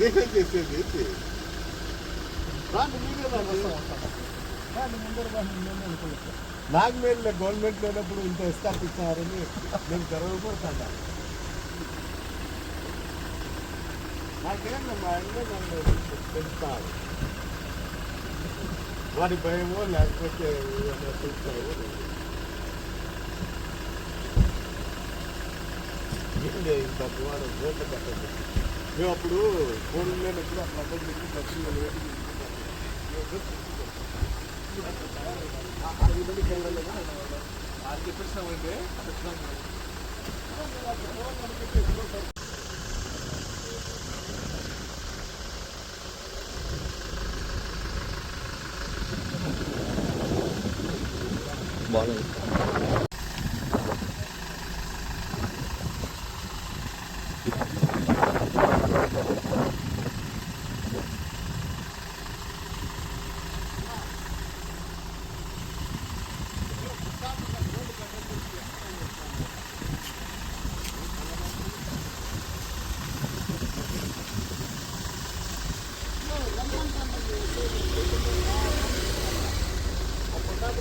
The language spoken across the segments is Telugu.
నేనేం చేసేది ఏంటి రాండి మీరే రండి. నాకు మేలు గవర్నమెంట్ లేనప్పుడు ఇంత ఇస్తారని నేను గర్వపడతాను. నాకేం మా ఆయన నన్ను తెలుస్తాను వాడి భయమో లేకపోతే ఏమైనా తెలుస్తాయో ఏంటి ఇంత అభిమానం రోడ్లు కట్టండి. మేము అప్పుడు ఫోన్ లేనప్పుడు అట్లా అక్కడ పెట్టి పక్షులు బాగుంది.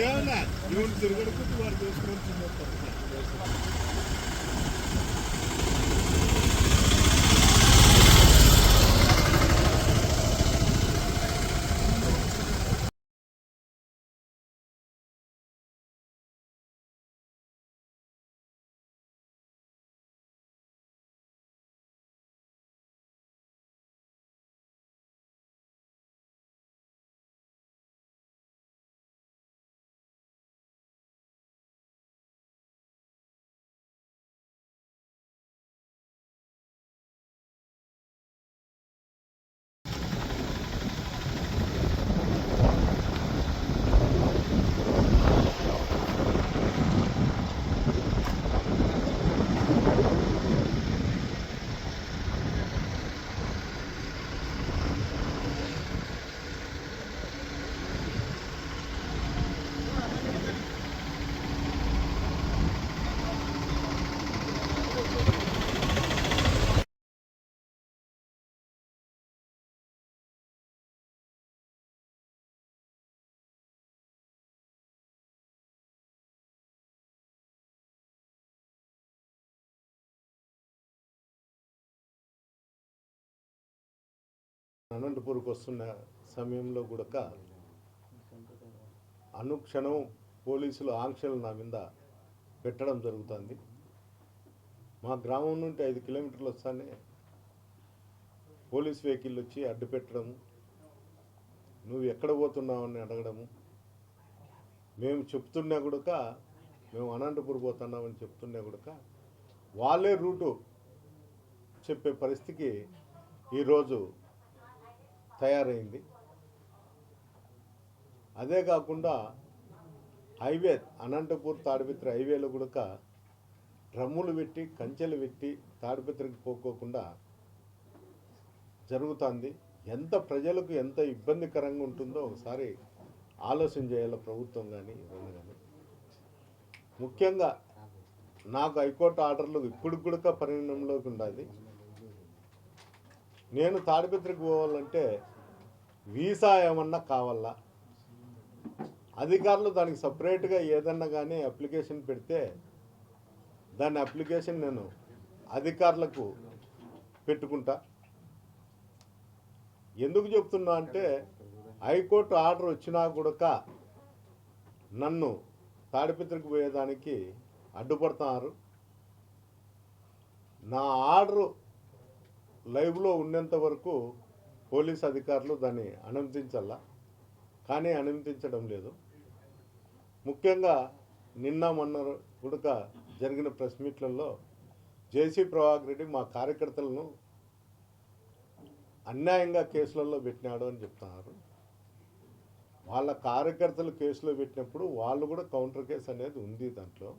ఏమన్నా ఇవన్నీ తిరగడుకుంటూ వారు చేసుకొని తినేస్తారు అనంతపూర్కి వస్తున్న సమయంలో కూడా అనుక్షణం పోలీసులు ఆంక్షలు నా మీద పెట్టడం జరుగుతుంది. మా గ్రామం నుండి ఐదు కిలోమీటర్లు వస్తానే పోలీస్ వెహికల్ వచ్చి అడ్డు పెట్టడం నువ్వు ఎక్కడ పోతున్నావు అని అడగడము. మేము చెప్తున్నా కూడా మేము అనంతపూర్ పోతున్నామని చెప్తున్నా కూడా వాళ్ళే రూటు చెప్పే పరిస్థితికి ఈరోజు తయారైంది. అదే కాకుండా హైవే అనంతపూర్ తాడిపత్రి హైవేలో కూడా డ్రమ్ములు పెట్టి కంచెలు పెట్టి తాడిపత్రికి పోకోకుండా జరుగుతుంది. ఎంత ప్రజలకు ఎంత ఇబ్బందికరంగా ఉంటుందో ఒకసారి ఆలోచన చేయాలి ప్రభుత్వం కానీ ఇవన్నీ కానీ ముఖ్యంగా నాకు హైకోర్టు ఆర్డర్లు ఇప్పుడు కూడా పరిణామంలోకి ఉండాలి. నేను తాడిపత్రికి పోవాలంటే వీసా ఏమన్నా కావాలా? అధికారులు దానికి సపరేట్గా ఏదన్నా కానీ అప్లికేషన్ పెడితే దాని అప్లికేషన్ నేను అధికారులకు పెట్టుకుంటా. ఎందుకు చెప్తున్నా అంటే హైకోర్టు ఆర్డర్ వచ్చినా కూడా నన్ను తాడిపత్రికి పోయేదానికి అడ్డుపడుతున్నారు నా ఆర్డరు లైవ్లో ఉన్నంత వరకు పోలీస్ అధికారులు దాన్ని అనుమతించాల కానీ అనుమతించడం లేదు. ముఖ్యంగా నిన్న మొన్న కూడా జరిగిన ప్రెస్ మీట్లలో జేసీ ప్రభాకర్ రెడ్డి మా కార్యకర్తలను అన్యాయంగా కేసులలో పెట్టినాడు అని చెప్తున్నారు. వాళ్ళ కార్యకర్తలు కేసులో పెట్టినప్పుడు వాళ్ళు కూడా కౌంటర్ కేసు అనేది ఉంది దాంట్లో.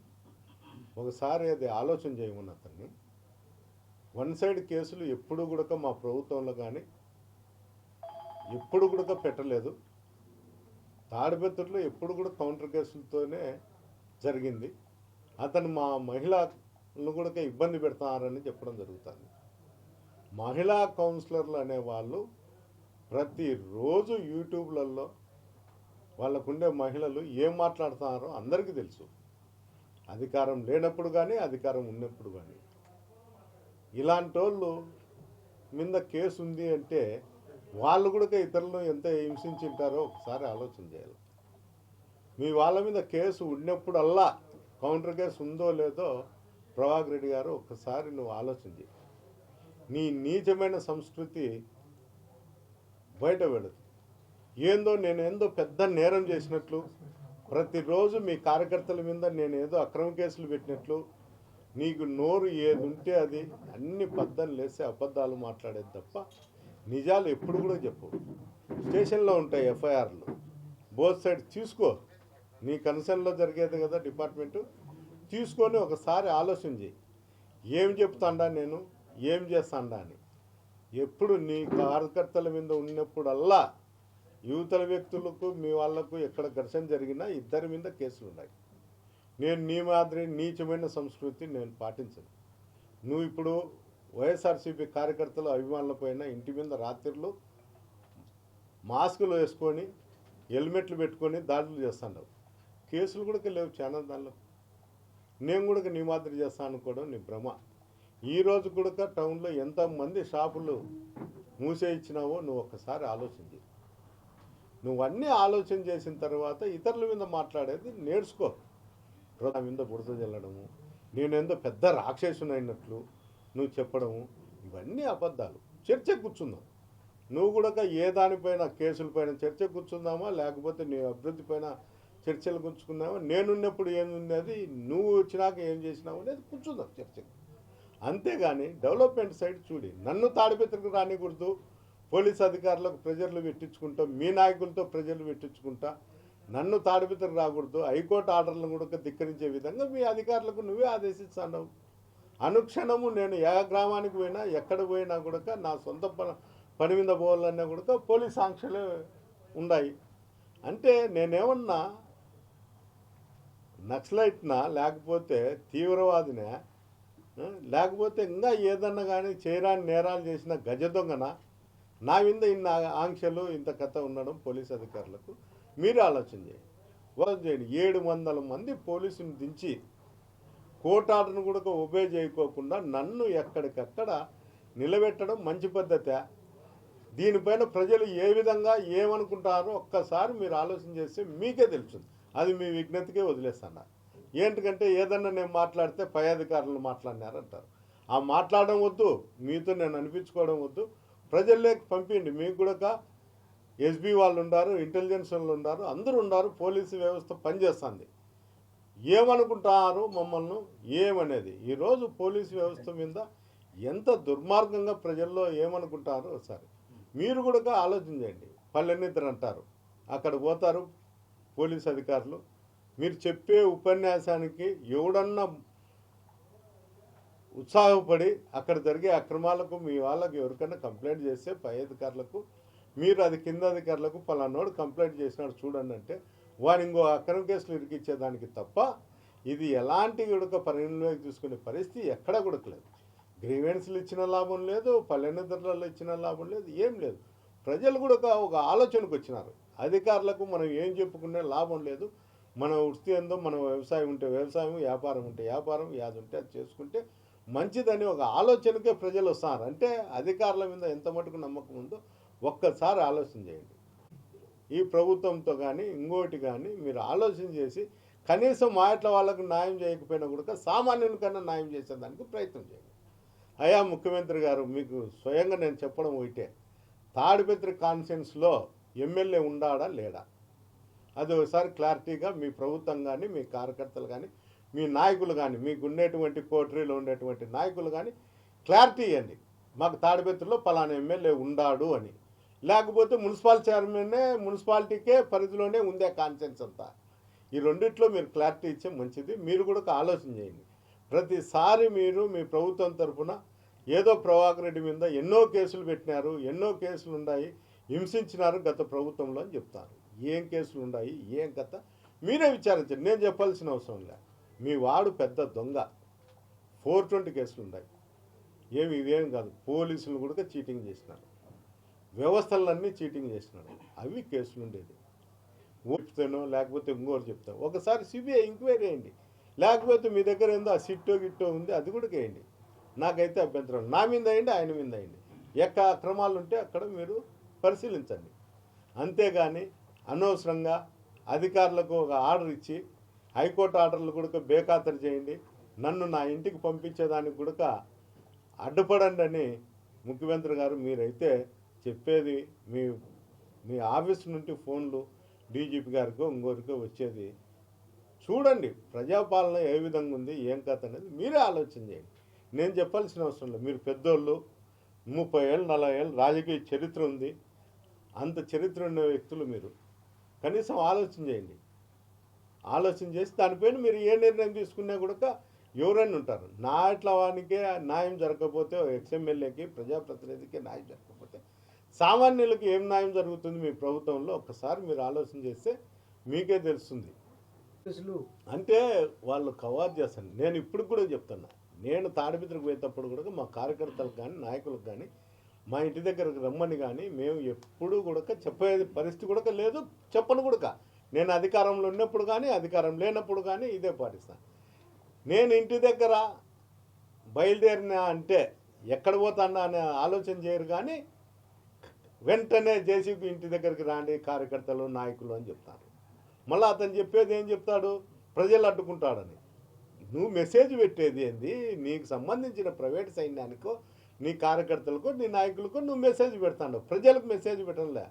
ఒకసారి అది ఆలోచన చేయమని అతన్ని. వన్ సైడ్ కేసులు ఎప్పుడు కూడా మా ప్రభుత్వంలో కానీ ఎప్పుడు కూడా పెట్టలేదు. తాడిపత్రిలో ఎప్పుడు కూడా కౌంటర్ కేసులతోనే జరిగింది. అతను మా మహిళలను కూడా ఇబ్బంది పెడతారని చెప్పడం జరుగుతుంది. మహిళా కౌన్సిలర్లు అనేవాళ్ళు ప్రతిరోజు యూట్యూబ్లలో వాళ్ళకుండే మహిళలు ఏం మాట్లాడుతున్నారో అందరికీ తెలుసు. అధికారం లేనప్పుడు కానీ అధికారం ఉన్నప్పుడు కానీ ఇలాంటి వాళ్ళు మీద కేసు ఉంది అంటే వాళ్ళు కూడా ఇతరులను ఎంత హింసించింటారో ఒకసారి ఆలోచన చేయాలి. మీ వాళ్ళ మీద కేసు ఉన్నప్పుడల్లా కౌంటర్ కేసు ఉందో లేదో ప్రభాకర్ రెడ్డి గారు ఒకసారి నువ్వు ఆలోచన చేయి నీ నీచమైన సంస్కృతి బయట పెడదు. ఏందో నేను ఏందో పెద్ద నేరం చేసినట్లు ప్రతిరోజు మీ కార్యకర్తల మీద నేను ఏదో అక్రమ కేసులు పెట్టినట్లు నీకు నోరు ఏది ఉంటే అది అన్ని పద్ధతులు లేసి అబద్ధాలు మాట్లాడేది తప్ప నిజాలు ఎప్పుడు కూడా చెప్పు. స్టేషన్లో ఉంటాయి ఎఫ్ఐఆర్లు. బోత్ సైడ్ తీసుకో. నీ కన్సర్న్లో జరిగేది కదా డిపార్ట్మెంటు. తీసుకొని ఒకసారి ఆలోచన చేయి ఏం చెప్తాండా నేను? ఏం చేస్తాండా అని. ఎప్పుడు నీ కార్యకర్తల మీద ఉన్నప్పుడల్లా యువతల వ్యక్తులకు మీ వాళ్ళకు ఎక్కడ ఘర్షణ జరిగినా ఇద్దరి మీద కేసులు ఉన్నాయి. నేను నీ మాదిరి నీచమైన సంస్కృతి నేను పాటించను. నువ్వు ఇప్పుడు వైఎస్ఆర్సీపీ కార్యకర్తలు అభిమానులపైన ఇంటి మీద రాత్రులు మాస్కులు వేసుకొని హెల్మెట్లు పెట్టుకొని దాడులు చేస్తున్నావు కేసులు కూడా లేవు చాలా దానిలో. నేను కూడా నీ మాదిరి చేస్తాను అనుకోవడం నీ భ్రమ. ఈ రోజు కూడా టౌన్లో ఎంతమంది షాపులు మూసే ఇచ్చినావో నువ్వు ఒక్కసారి ఆలోచన నువ్వు అన్నీ ఆలోచన చేసిన తర్వాత ఇతరుల మీద మాట్లాడేది నేర్చుకో. నా మీద బురద చల్లడము నేనేందో పెద్ద రాక్షసుని అయినట్లు నువ్వు చెప్పడం ఇవన్నీ అబద్ధాలు. చర్చ కూర్చుందాం. నువ్వు కూడా ఏ దానిపైన కేసులపైన చర్చ కూర్చుందామా? లేకపోతే నీ అభివృద్ధి పైన చర్చలు కూర్చుకుందామా నేనున్నప్పుడు ఏమున్నది నువ్వు వచ్చినాక ఏం చేసినావు అనేది కూర్చుందాం చర్చకు. అంతేగాని డెవలప్మెంట్ సైడ్ చూడి నన్ను తాడిపెత్తకు రానికూడదు. పోలీస్ అధికారులకు ప్రెజర్లు పెట్టించుకుంటా మీ నాయకులతో ప్రెజర్లు పెట్టించుకుంటా నన్ను తాడిపెత్తకు రాకూడదు. హైకోర్టు ఆర్డర్లను కూడా ధిక్కరించే విధంగా మీ అధికారులకు నువ్వే ఆదేశిస్తాను అనుక్షణము నేను ఏ గ్రామానికి పోయినా ఎక్కడ పోయినా కూడా నా సొంత పని మీద పోవాలన్నా కూడా పోలీస్ ఆంక్షలు ఉన్నాయి అంటే నేనేమన్నా నక్సలైట్నా లేకపోతే తీవ్రవాదినా లేకపోతే ఇంకా ఏదన్నా కానీ చేయరాని నేరాలు చేసిన గజ దొంగన? నా మీద ఇన్న ఆంక్షలు ఇంత కథ ఉండడం పోలీస్ అధికారులకు మీరు ఆలోచన చేయండి. చేయండి. ఏడు వందల మంది పోలీసుని దించి కోర్టు ఆర్డర్ను కూడా ఒబే చేయకోకుండా నన్ను ఎక్కడికక్కడ నిలబెట్టడం మంచి పద్ధతే. దీనిపైన ప్రజలు ఏ విధంగా ఏమనుకుంటారో ఒక్కసారి మీరు ఆలోచన చేస్తే మీకే తెలుస్తుంది. అది మీ విజ్ఞతకే వదిలేస్తాను. ఏంటికంటే ఏదన్నా నేను మాట్లాడితే పై అధికారులు మాట్లాడినారంటారు. ఆ మాట్లాడడం వద్దు మీతో నేను అనిపించుకోవడం వద్దు. ప్రజల్లోకి పంపించండి. మీకు కూడా ఎస్బీ వాళ్ళు ఉన్నారు ఇంటెలిజెన్స్ వాళ్ళు ఉన్నారు అందరూ ఉన్నారు పోలీసు వ్యవస్థ పనిచేస్తుంది. ఏమనుకుంటారు మమ్మల్ని? ఏమనేది? ఈరోజు పోలీసు వ్యవస్థ మీద ఎంత దుర్మార్గంగా ప్రజల్లో ఏమనుకుంటారో ఒకసారి మీరు కూడా ఆలోచన చేయండి. పల్లెనిద్దరు అంటారు. అక్కడ పోతారు పోలీస్ అధికారులు. మీరు చెప్పే ఉపన్యాసానికి ఎవడన్నా ఉత్సాహపడి అక్కడ జరిగే అక్రమాలకు మీ వాళ్ళకి ఎవరికైనా కంప్లైంట్ చేస్తే పై అధికారులకు మీరు అది కింద అధికారులకు పలానోడు కంప్లైంట్ చేసినాడు చూడండి అంటే వాడు ఇంకో అక్రమ కేసులు ఇరికిచ్చేదానికి తప్ప ఇది ఎలాంటి కూడా పరిగణలోకి తీసుకునే పరిస్థితి ఎక్కడ కూడా లేదు. గ్రీవెన్స్లు ఇచ్చిన లాభం లేదు పల్లెనిద్రలలో ఇచ్చిన లాభం లేదు ఏం లేదు. ప్రజలు కూడా ఒక ఒక ఆలోచనకు వచ్చినారు. అధికారులకు మనం ఏం చెప్పుకునే లాభం లేదు. మన వృత్తి ఏందో మన వ్యవసాయం ఉంటే వ్యవసాయం వ్యాపారం ఉంటే వ్యాపారం యాది ఉంటే అది చేసుకుంటే మంచిదని ఒక ఆలోచనకే ప్రజలు వస్తారు అంటే అధికారుల మీద ఎంత మటుకు నమ్మకం ఉందో ఒక్కసారి ఆలోచన చేయండి. ఈ ప్రభుత్వంతో కానీ ఇంకోటి కానీ మీరు ఆలోచన చేసి కనీసం మా ఇట్ల వాళ్ళకు న్యాయం చేయకపోయినా కూడా సామాన్యునికన్నా న్యాయం చేసేదానికి ప్రయత్నం చేయండి. అయా ముఖ్యమంత్రి గారు మీకు స్వయంగా నేను చెప్పడం ఒకటే. తాడిపత్రి కాన్ఫరెన్స్లో ఎమ్మెల్యే ఉండాడా లేడా? అది ఒకసారి క్లారిటీగా మీ ప్రభుత్వం కానీ మీ కార్యకర్తలు కానీ మీ నాయకులు కానీ మీకు ఉండేటువంటి కోటరీలో ఉండేటువంటి నాయకులు కానీ క్లారిటీ ఇవ్వండి. మాకు తాడిపత్రిలో పలానా ఎమ్మెల్యే ఉండాడు అని. లేకపోతే మున్సిపల్ చైర్మన్నే మున్సిపాలిటీకే పరిధిలోనే ఉందే కాన్సెన్స్ అంతా. ఈ రెండిట్లో మీరు క్లారిటీ ఇచ్చే మంచిది. మీరు కూడా ఒక ఆలోచన చేయండి. ప్రతిసారి మీరు మీ ప్రభుత్వం తరఫున ఏదో ప్రభాకర్ రెడ్డి మీద ఎన్నో కేసులు పెట్టినారు ఎన్నో కేసులు ఉన్నాయి హింసించినారు గత ప్రభుత్వంలో అని చెప్తారు. ఏం కేసులు ఉన్నాయి ఏం కథ? మీరే విచారించండి. నేను చెప్పాల్సిన అవసరం లే. మీ వాడు పెద్ద దొంగ. ఫోర్ ట్వంటీ కేసులు ఉన్నాయి. ఏమి ఇవేం కాదు. పోలీసులు కూడా చీటింగ్ చేసినారు. వ్యవస్థలన్నీ చీటింగ్ చేసినారు అవి కేసులు ఉండేది. చెప్తానో లేకపోతే ఇంకోటి చెప్తా. ఒకసారి సిబిఐ ఎంక్వైరీ చేయండి. లేకపోతే మీ దగ్గర ఏందో ఆ సిట్టో గిట్టో ఉంది అది కూడా వేయండి నాకైతే అభ్యంతరం. నా మీద అయ్యండి ఆయన మీద అయ్యండి ఎక్కడ అక్రమాలు ఉంటే అక్కడ మీరు పరిశీలించండి. అంతేగాని అనవసరంగా అధికారులకు ఒక ఆర్డర్ ఇచ్చి హైకోర్టు ఆర్డర్లు కూడా బేఖాతరు చేయండి. నన్ను నా ఇంటికి పంపించేదానికి కూడా అడ్డుపడండి అని ముఖ్యమంత్రి గారు మీరైతే చెప్పేది మీ మీ ఆఫీస్ నుండి ఫోన్లు డీజీపీ గారికో ఇంకోరికో వచ్చేది చూడండి ప్రజాపాలన ఏ విధంగా ఉంది ఏం కథ అనేది మీరే ఆలోచన చేయండి. నేను చెప్పాల్సిన అవసరం లేదు. మీరు పెద్దోళ్ళు ముప్పై ఏళ్ళు నలభై ఏళ్ళు రాజకీయ చరిత్ర ఉంది. అంత చరిత్ర ఉన్న వ్యక్తులు మీరు. కనీసం ఆలోచన చేయండి. ఆలోచన చేసి దానిపైన మీరు ఏ నిర్ణయం తీసుకున్నా కూడా ఎవరైనా ఉంటారు. నా ఇట్లా వానికే న్యాయం జరగకపోతే ఎక్స్ఎమ్మెల్యేకి ప్రజాప్రతినిధికి న్యాయం జరగకపోతే సామాన్యులకు ఏం న్యాయం జరుగుతుంది మీ ప్రభుత్వంలో? ఒక్కసారి మీరు ఆలోచన చేస్తే మీకే తెలుస్తుంది. అంటే వాళ్ళు కవార్ చేస్తాను నేను ఇప్పుడు కూడా చెప్తున్నా. నేను తాడిపిత్రకు పోయేటప్పుడు కూడా మా కార్యకర్తలకు కానీ నాయకులకు కానీ మా ఇంటి దగ్గరకు రమ్మని కానీ మేము ఎప్పుడూ కూడా చెప్పేది పరిస్థితి కూడా లేదు చెప్పను కూడా నేను అధికారంలో ఉన్నప్పుడు కానీ అధికారం లేనప్పుడు కానీ ఇదే పాటిస్తాను నేను ఇంటి దగ్గర బయలుదేరిన అంటే ఎక్కడ పోతానా అనే ఆలోచన చేయరు కానీ వెంటనే జేసీబీ ఇంటి దగ్గరికి రాండి కార్యకర్తలు నాయకులు అని చెప్తారు. మళ్ళీ అతను చెప్పేది ఏం చెప్తాడు? ప్రజలు అడ్డుకుంటాడని. నువ్వు మెసేజ్ పెట్టేది ఏంది? నీకు సంబంధించిన ప్రైవేట్ సైన్యానికో నీ కార్యకర్తలకు నీ నాయకులకు నువ్వు మెసేజ్ పెడతాడు ప్రజలకు మెసేజ్ పెట్టడంలే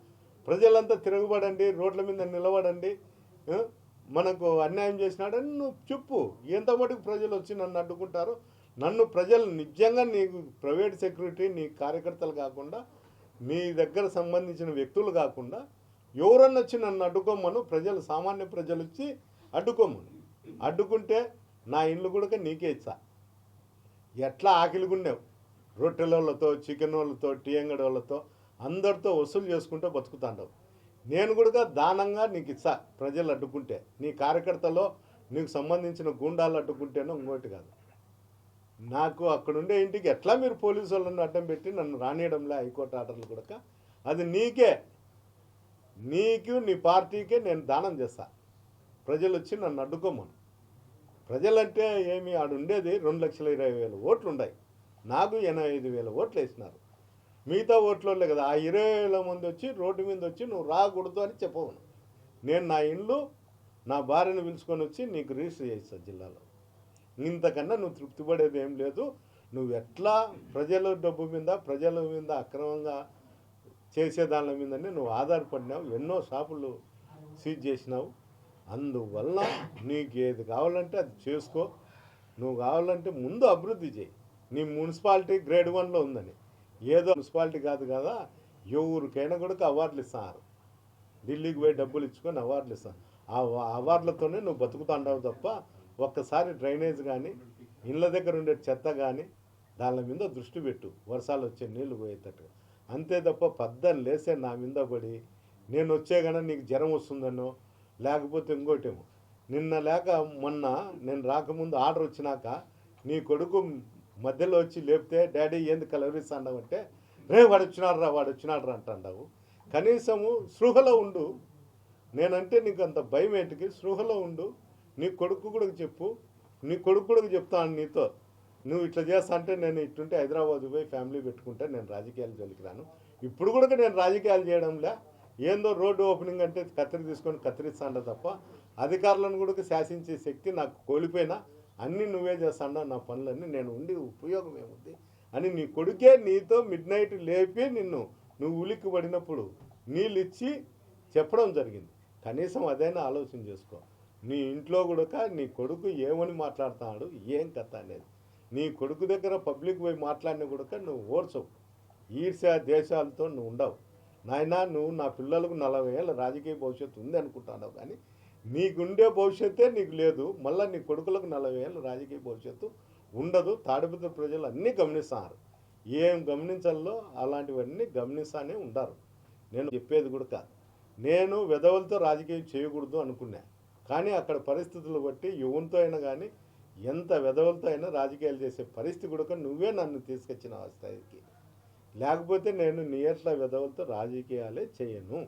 ప్రజలంతా తిరగబడండి రోడ్ల మీద నిలబడండి మనకు అన్యాయం చేసినాడని నువ్వు చెప్పు. ఎంత మటుకు ప్రజలు వచ్చి నన్ను అడ్డుకుంటారు? నన్ను ప్రజలు నిజంగా నీకు ప్రైవేట్ సెక్యూరిటీ నీ కార్యకర్తలు కాకుండా మీ దగ్గర సంబంధించిన వ్యక్తులు కాకుండా ఎవరన్నా వచ్చి నన్ను అడ్డుకోమను ప్రజలు సామాన్య ప్రజలు వచ్చి అడ్డుకోమను. అడ్డుకుంటే నా ఇల్లు కూడా నీకే ఇచ్చా. ఎట్లా ఆకిలిగుండేవు రొట్టెలతో చికెన్ వాళ్ళతో టీయంగడి వాళ్ళతో అందరితో వసూలు చేసుకుంటూ బతుకుతాండవు. నేను కూడా దానంగా నీకు ఇచ్చా ప్రజలు అడ్డుకుంటే. నీ కార్యకర్తలో నీకు సంబంధించిన గుండాలు అడ్డుకుంటేనో ఇంకోటి కాదు. నాకు అక్కడుండే ఇంటికి ఎట్లా మీరు పోలీసు వాళ్ళని అడ్డం పెట్టి నన్ను రానియడంలే హైకోర్టు ఆర్డర్లు కూడా అది నీకే. నీకు నీ పార్టీకే నేను దానం చేస్తా. ప్రజలు వచ్చి నన్ను అడ్డుకోమను. ప్రజలంటే ఏమి ఆడు ఉండేది? రెండు లక్షల ఇరవై వేల ఓట్లు ఉన్నాయి నాకు ఎనభై ఐదు వేల ఓట్లు వేసినారు. మిగతా ఓట్లు కదా. ఆ ఇరవై వేల మంది వచ్చి రోడ్డు మీద వచ్చి నువ్వు రాకూడదు అని చెప్పవను. నేను నా ఇల్లు నా భార్యను పిలుచుకొని వచ్చి నీకు రిజిస్టర్ చేస్తాను జిల్లాలో. ఇంతకన్నా నువ్వు తృప్తి పడేది ఏం లేదు. నువ్వు ఎట్లా ప్రజల డబ్బు మీద ప్రజల మీద అక్రమంగా చేసే దాని మీదనే నువ్వు ఆధారపడినావు ఎన్నో షాపులు సీజ్ చేసినావు. అందువల్ల నీకు ఏది కావాలంటే అది చేసుకో. నువ్వు కావాలంటే ముందు అభివృద్ధి చేయి. నీ మున్సిపాలిటీ గ్రేడ్ వన్లో ఉందని. ఏదో మున్సిపాలిటీ కాదు కదా ఎవరికైనా కూడా అవార్డులు ఇస్తారు. ఢిల్లీకి పోయి డబ్బులు ఇచ్చుకొని అవార్డులు ఇస్తాను ఆ అవార్డులతోనే నువ్వు బతుకుతాండావు తప్ప ఒక్కసారి డ్రైనేజ్ కానీ ఇళ్ళ దగ్గర ఉండే చెత్త కానీ దాని మీద దృష్టి పెట్టు. వర్షాలు వచ్చే నీళ్ళు పోయేటట్టు అంతే తప్ప పద్దను లేసే నా మీద పడి నేను వచ్చే కన్నా నీకు జ్వరం వస్తుందనో లేకపోతే ఇంకోటేమో. నిన్న లేక మొన్న నేను రాకముందు ఆర్డర్ వచ్చినాక నీ కొడుకు మధ్యలో వచ్చి లేపితే డాడీ ఏంది కలవరిస్తా అంటే రే వాడు వచ్చినాడు రా వాడు వచ్చినాడు రా అంటావు కనీసము సృహలో ఉండు. నేనంటే నీకు అంత భయం ఏంటికి? సృహలో ఉండు. నీ కొడుకు కూడా చెప్పు. నీ కొడుకు కూడా చెప్తాను నీతో. నువ్వు ఇట్లా చేస్తా అంటే నేను ఇట్టుంటే హైదరాబాద్ పోయి ఫ్యామిలీ పెట్టుకుంటే నేను రాజకీయాలు జోలికి రాను. ఇప్పుడు కూడా నేను రాజకీయాలు చేయడంలే. ఏందో రోడ్డు ఓపెనింగ్ అంటే కత్తిరి తీసుకొని కత్తిరిస్తాండ తప్ప అధికారులను కూడా శాసించే శక్తి నాకు కోల్పోయినా అన్నీ నువ్వే చేస్తాడో నా పనులన్నీ నేను ఉండి ఉపయోగం ఏముంది? అని నీ కొడుకే నీతో మిడ్ నైట్ లేపి నిన్ను నువ్వు ఉలిక్కి పడినప్పుడు నీళ్ళు ఇచ్చి చెప్పడం జరిగింది. కనీసం అదైనా ఆలోచన చేసుకో. నీ ఇంట్లో కూడా నీ కొడుకు ఏమని మాట్లాడుతున్నాడు? ఏం కథ అనేది? నీ కొడుకు దగ్గర పబ్లిక్ పోయి మాట్లాడిన కూడా నువ్వు ఓర్చవు. ఈర్ష్యా దేశాలతో నువ్వు ఉండవు. నాయనా నువ్వు నా పిల్లలకు నలభై ఏళ్ళ రాజకీయ భవిష్యత్తు ఉంది అనుకుంటున్నావు కానీ నీకుండే భవిష్యత్తే నీకు లేదు. మళ్ళీ నీ కొడుకులకు నలభై ఏళ్ళ రాజకీయ భవిష్యత్తు ఉండదు. తాడిపత్రి ప్రజలు అన్నీ గమనిస్తున్నారు ఏం గమనించాలో అలాంటివన్నీ గమనిస్తానే ఉంటారు నేను చెప్పేది కూడా కాదు. నేను విధవలతో రాజకీయం చేయకూడదు అనుకున్నా. కానీ అక్కడ పరిస్థితులు బట్టి ఎవరితో అయినా కానీ ఎంత వెధవులతో అయినా రాజకీయాలు చేసే పరిస్థితి కూడా నువ్వే నన్ను తీసుకొచ్చిన ఆ స్థాయికి. లేకపోతే నేను నీ ఎట్లా వెధవులతో రాజకీయాలే చేయను.